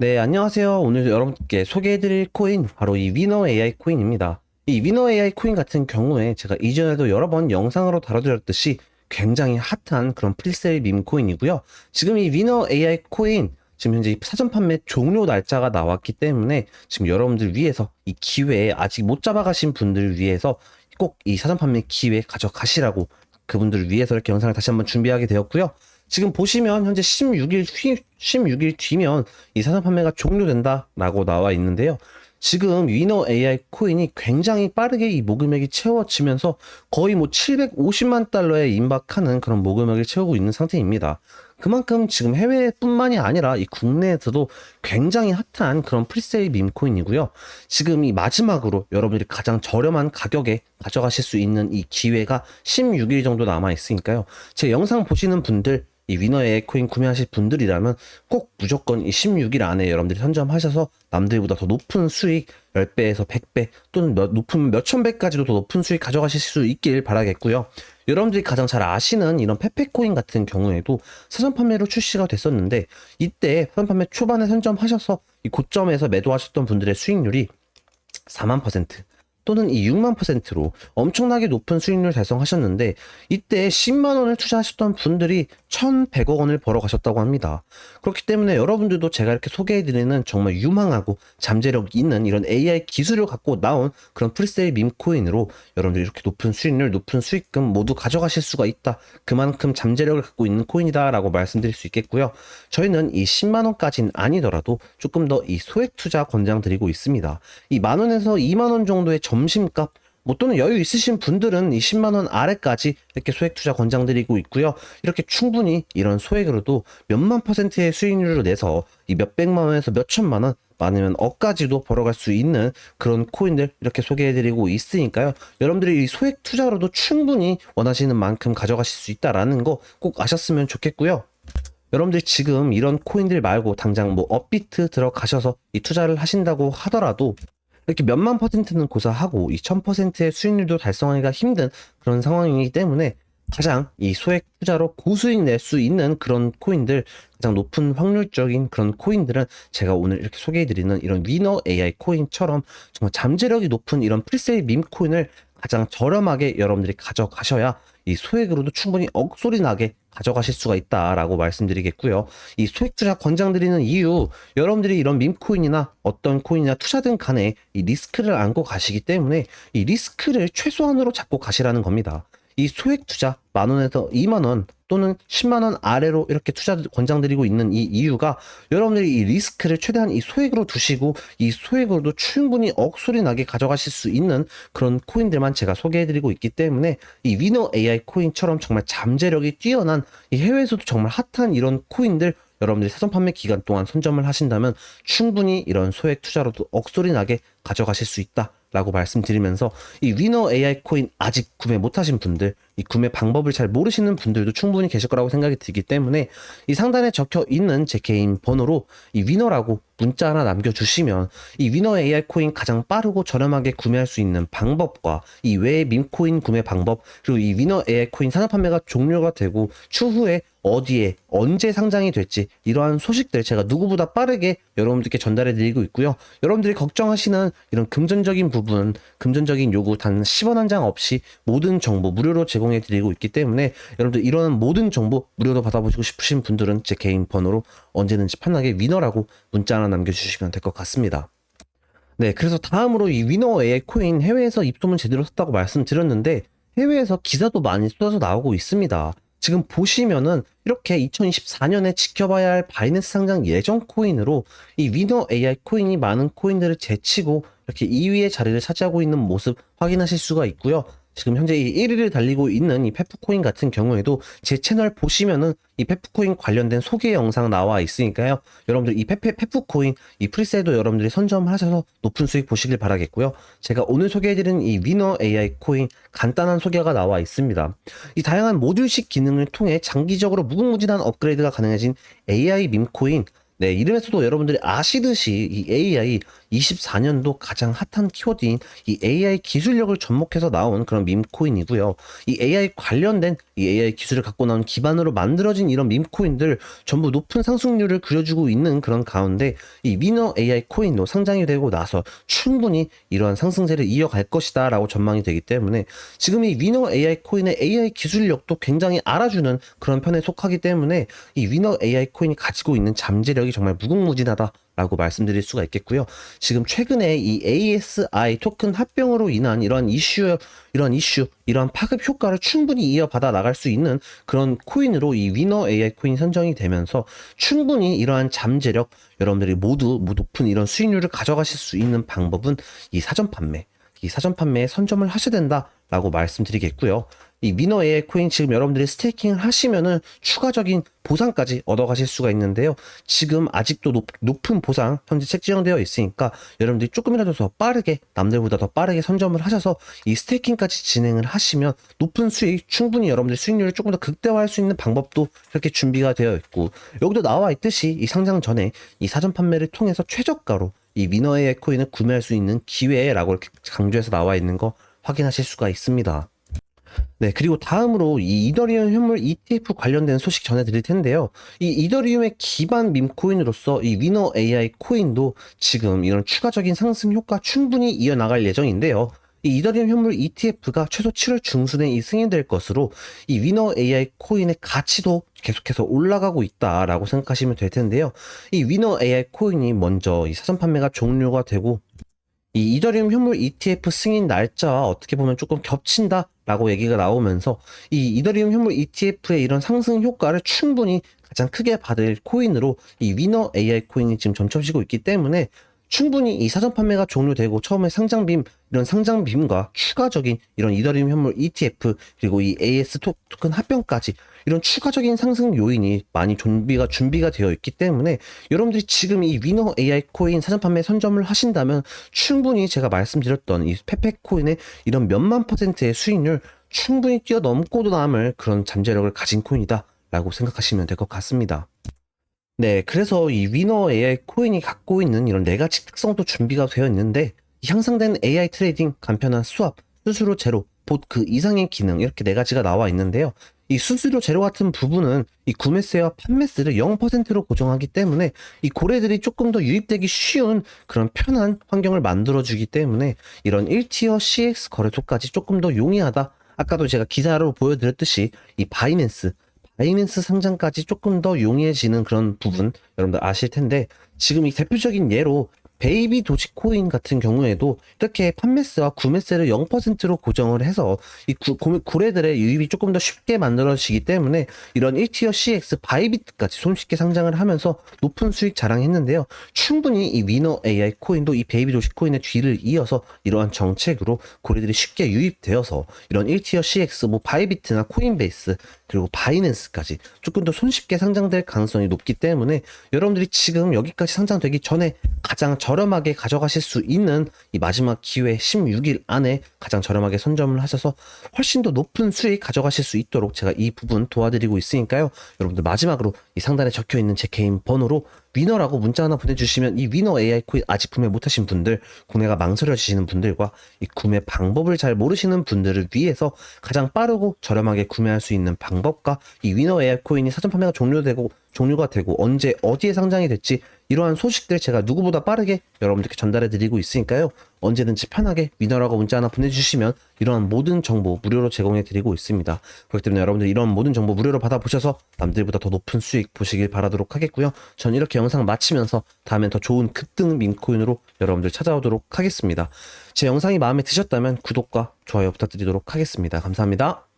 네, 안녕하세요. 오늘 여러분께 소개해드릴 코인, 바로 이 위너 AI 코인입니다. 이 위너 AI 코인 같은 경우에 제가 이전에도 여러 번 영상으로 다뤄드렸듯이 굉장히 핫한 그런 프리세일 밈 코인이고요. 지금 이 위너 AI 코인, 지금 현재 사전 판매 종료 날짜가 나왔기 때문에 지금 여러분들 위해서 이 기회에 아직 못 잡아가신 분들 위해서 꼭 이 사전 판매 기회 가져가시라고 그분들을 위해서 이렇게 영상을 다시 한번 준비하게 되었고요. 지금 보시면 현재 16일 뒤, 16일 뒤면 이 사전 판매가 종료된다라고 나와 있는데요. 지금 위너 AI 코인이 굉장히 빠르게 이 모금액이 채워지면서 거의 뭐 750만 달러에 임박하는 그런 모금액을 채우고 있는 상태입니다. 그만큼 지금 해외뿐만이 아니라 이 국내에서도 굉장히 핫한 그런 프리세일 밈코인이고요. 지금 이 마지막으로 여러분들이 가장 저렴한 가격에 가져가실 수 있는 이 기회가 16일 정도 남아 있으니까요. 제 영상 보시는 분들 이 위너 에코인 구매하실 분들이라면 꼭 무조건 이 16일 안에 여러분들이 선점하셔서 남들보다 더 높은 수익 10배에서 100배 또는 몇, 높은 몇천 배까지도 더 높은 수익 가져가실 수 있길 바라겠고요. 여러분들이 가장 잘 아시는 이런 페페코인 같은 경우에도 사전 판매로 출시가 됐었는데 이때 사전 판매 초반에 선점하셔서 이 고점에서 매도하셨던 분들의 수익률이 4만 퍼센트 또는 이 6만 퍼센트로 엄청나게 높은 수익률 달성하셨는데 이때 10만 원을 투자하셨던 분들이 1,100억 원을 벌어 가셨다고 합니다. 그렇기 때문에 여러분들도 제가 이렇게 소개해드리는 정말 유망하고 잠재력 있는 이런 AI 기술을 갖고 나온 그런 프리세일 밈코인으로 여러분들이 이렇게 높은 수익률, 높은 수익금 모두 가져가실 수가 있다. 그만큼 잠재력을 갖고 있는 코인이다라고 말씀드릴 수 있겠고요. 저희는 이 10만 원까지는 아니더라도 조금 더 이 소액 투자 권장드리고 있습니다. 이 만 원에서 2만 원 정도의 점 심값 뭐 또는 여유 있으신 분들은 이 10만 원 아래까지 이렇게 소액 투자 권장드리고 있고요. 이렇게 충분히 이런 소액으로도 몇만 퍼센트의 수익률을 내서 이 몇백만 원에서 몇천만 원 많으면 억까지도 벌어갈 수 있는 그런 코인들 이렇게 소개해드리고 있으니까요. 여러분들이 이 소액 투자로도 충분히 원하시는 만큼 가져가실 수 있다라는 거 꼭 아셨으면 좋겠고요. 여러분들 지금 이런 코인들 말고 당장 뭐 업비트 들어가셔서 이 투자를 하신다고 하더라도 이렇게 몇만 퍼센트는 고사하고 이천 퍼센트의 수익률도 달성하기가 힘든 그런 상황이기 때문에 가장 이 소액 투자로 고수익 낼 수 있는 그런 코인들 가장 높은 확률적인 그런 코인들은 제가 오늘 이렇게 소개해드리는 이런 위너 AI 코인처럼 정말 잠재력이 높은 이런 프리세일 밈 코인을 가장 저렴하게 여러분들이 가져가셔야 이 소액으로도 충분히 억소리 나게 가져가실 수가 있다라고 말씀드리겠고요. 이 소액 투자 권장드리는 이유, 여러분들이 이런 밈코인이나 어떤 코인이나 투자든 간에 이 리스크를 안고 가시기 때문에 이 리스크를 최소한으로 잡고 가시라는 겁니다. 이 소액 투자 만 원에서 2만 원 또는 10만 원 아래로 이렇게 투자 권장드리고 있는 이 이유가 여러분들이 이 리스크를 최대한 이 소액으로 두시고 이 소액으로도 충분히 억소리 나게 가져가실 수 있는 그런 코인들만 제가 소개해드리고 있기 때문에 이 위너 AI 코인처럼 정말 잠재력이 뛰어난 이 해외에서도 정말 핫한 이런 코인들 여러분들이 사전 판매 기간 동안 선점을 하신다면 충분히 이런 소액 투자로도 억소리 나게 가져가실 수 있다. 라고 말씀드리면서 이 위너 AI 코인 아직 구매 못하신 분들, 이 구매 방법을 잘 모르시는 분들도 충분히 계실 거라고 생각이 들기 때문에 이 상단에 적혀 있는 제 개인 번호로 이 위너라고 문자 하나 남겨주시면 이 위너 AI 코인 가장 빠르고 저렴하게 구매할 수 있는 방법과 이 외의 밈코인 구매 방법 그리고 이 위너 AI 코인 산업 판매가 종료가 되고 추후에 어디에 언제 상장이 될지 이러한 소식들 제가 누구보다 빠르게 여러분들께 전달해 드리고 있고요. 여러분들이 걱정하시는 이런 금전적인 부분, 금전적인 요구 단 10원 한 장 없이 모든 정보 무료로 제공 해 드리고 있기 때문에 여러분들 이런 모든 정보 무료로 받아보시고 싶으신 분들은 제 개인 번호로 언제든지 편하게 위너라고 문자 하나 남겨주시면 될 것 같습니다. 네, 그래서 다음으로 이 위너 AI 코인 해외에서 입소문 제대로 섰다고 말씀드렸는데 해외에서 기사도 많이 쏟아져 나오고 있습니다. 지금 보시면은 이렇게 2024년에 지켜봐야 할 바이낸스 상장 예정 코인으로 이 위너 AI 코인이 많은 코인들을 제치고 이렇게 2위의 자리를 차지하고 있는 모습 확인하실 수가 있고요. 지금 현재 이 1위를 달리고 있는 이 페프코인 같은 경우에도 제 채널 보시면은 이 페프코인 관련된 소개 영상 나와 있으니까요. 여러분들 이 페페, 페프코인 이 프리세도 여러분들이 선점하셔서 높은 수익 보시길 바라겠고요. 제가 오늘 소개해드린 이 위너 AI 코인 간단한 소개가 나와 있습니다. 이 다양한 모듈식 기능을 통해 장기적으로 무궁무진한 업그레이드가 가능해진 AI 밈코인 네, 이름에서도 여러분들이 아시듯이 이 AI 24년도 가장 핫한 키워드인 이 AI 기술력을 접목해서 나온 그런 밈코인이고요. 이 AI 관련된 이 AI 기술을 갖고 나온 기반으로 만들어진 이런 밈코인들 전부 높은 상승률을 그려주고 있는 그런 가운데 이 위너 AI 코인도 상장이 되고 나서 충분히 이러한 상승세를 이어갈 것이다 라고 전망이 되기 때문에 지금 이 위너 AI 코인의 AI 기술력도 굉장히 알아주는 그런 편에 속하기 때문에 이 위너 AI 코인이 가지고 있는 잠재력이 정말 무궁무진하다. 라고 말씀드릴 수가 있겠고요. 지금 최근에 이 ASI 토큰 합병으로 인한 이런 이슈, 이런 이슈, 이런 파급 효과를 충분히 이어받아 나갈 수 있는 그런 코인으로 이 위너 AI 코인 선정이 되면서 충분히 이러한 잠재력, 여러분들이 모두 뭐 높은 이런 수익률을 가져가실 수 있는 방법은 이 사전 판매, 이 사전 판매에 선점을 하셔야 된다라고 말씀드리겠고요. 이 미너 AI 코인 지금 여러분들이 스테이킹을 하시면은 추가적인 보상까지 얻어가실 수가 있는데요. 지금 아직도 높, 높은 보상 현재 책정되어 있으니까 여러분들이 조금이라도 더 빠르게 남들보다 더 빠르게 선점을 하셔서 이 스테이킹까지 진행을 하시면 높은 수익 충분히 여러분들 수익률을 조금 더 극대화할 수 있는 방법도 이렇게 준비가 되어 있고 여기도 나와 있듯이 이 상장 전에 이 사전 판매를 통해서 최저가로 이 AI 코인을 구매할 수 있는 기회라고 이렇게 강조해서 나와 있는 거 확인하실 수가 있습니다. 네, 그리고 다음으로 이 이더리움 현물 ETF 관련된 소식 전해드릴 텐데요. 이 이더리움의 기반 밈코인으로서 이 위너 AI 코인도 지금 이런 추가적인 상승 효과 충분히 이어나갈 예정인데요. 이 이더리움 현물 ETF가 최소 7월 중순에 이 승인될 것으로 이 위너 AI 코인의 가치도 계속해서 올라가고 있다라고 생각하시면 될 텐데요. 이 위너 AI 코인이 먼저 이 사전 판매가 종료가 되고 이 이더리움 현물 ETF 승인 날짜와 어떻게 보면 조금 겹친다 라고 얘기가 나오면서 이 이더리움 현물 ETF의 이런 상승 효과를 충분히 가장 크게 받을 코인으로 이 위너 AI 코인이 지금 점쳐지고 있기 때문에 충분히 이 사전 판매가 종료되고 처음에 상장빔 이런 상장빔과 추가적인 이런 이더리움 현물 ETF 그리고 이 AS 토큰 합병까지 이런 추가적인 상승 요인이 많이 준비가 준비가 되어 있기 때문에 여러분들이 지금 이 위너 AI 코인 사전 판매 선점을 하신다면 충분히 제가 말씀드렸던 이 페페 코인의 이런 몇만 퍼센트의 수익률 충분히 뛰어넘고도 남을 그런 잠재력을 가진 코인이다라고 생각하시면 될 것 같습니다. 네, 그래서 이 위너 AI 코인이 갖고 있는 이런 네 가지 특성도 준비가 되어 있는데 향상된 AI 트레이딩, 간편한 수합, 수수료 제로, 봇 그 이상의 기능 이렇게 네 가지가 나와 있는데요. 이 수수료 제로 같은 부분은 이 구매세와 판매세를 0%로 고정하기 때문에 이 고래들이 조금 더 유입되기 쉬운 그런 편한 환경을 만들어주기 때문에 이런 1티어 CX 거래소까지 조금 더 용이하다. 아까도 제가 기사로 보여드렸듯이 이 바이낸스 바이낸스 상장까지 조금 더 용이해지는 그런 부분 여러분들 아실 텐데 지금 이 대표적인 예로 베이비 도지코인 같은 경우에도 이렇게 판매세와 구매세를 0%로 고정을 해서 이 구, 구매들의 유입이 조금 더 쉽게 만들어지기 때문에 이런 1티어 CX 바이비트까지 손쉽게 상장을 하면서 높은 수익 자랑했는데요. 충분히 이 위너 AI 코인도 이 베이비 도지코인의 뒤를 이어서 이러한 정책으로 고래들이 쉽게 유입되어서 이런 1티어 CX 뭐 바이비트나 코인베이스 그리고 바이낸스까지 조금 더 손쉽게 상장될 가능성이 높기 때문에 여러분들이 지금 여기까지 상장되기 전에 가장 저 렴하게 가져가실 수 있는 이 마지막 기회 16일 안에 가장 저렴하게 선점을 하셔서 훨씬 더 높은 수익 가져가실 수 있도록 제가 이 부분 도와드리고 있으니까요. 여러분들 마지막으로 이 상단에 적혀 있는 제 개인 번호로 위너라고 문자 하나 보내주시면 이 위너 AI 코인 아직 구매 못하신 분들, 구매가 망설여지시는 분들과 이 구매 방법을 잘 모르시는 분들을 위해서 가장 빠르고 저렴하게 구매할 수 있는 방법과 이 위너 AI 코인이 사전 판매가 종료되고 종료가 되고 언제 어디에 상장이 될지 이러한 소식들 제가 누구보다 빠르게 여러분들께 전달해 드리고 있으니까요. 언제든지 편하게 위너라고 문자 하나 보내주시면 이러한 모든 정보 무료로 제공해 드리고 있습니다. 그렇기 때문에 여러분들 이런 모든 정보 무료로 받아보셔서 남들보다 더 높은 수익 보시길 바라도록 하겠고요. 전 이렇게 영상 마치면서 다음엔 더 좋은 급등 민코인으로 여러분들 찾아오도록 하겠습니다. 제 영상이 마음에 드셨다면 구독과 좋아요 부탁드리도록 하겠습니다. 감사합니다.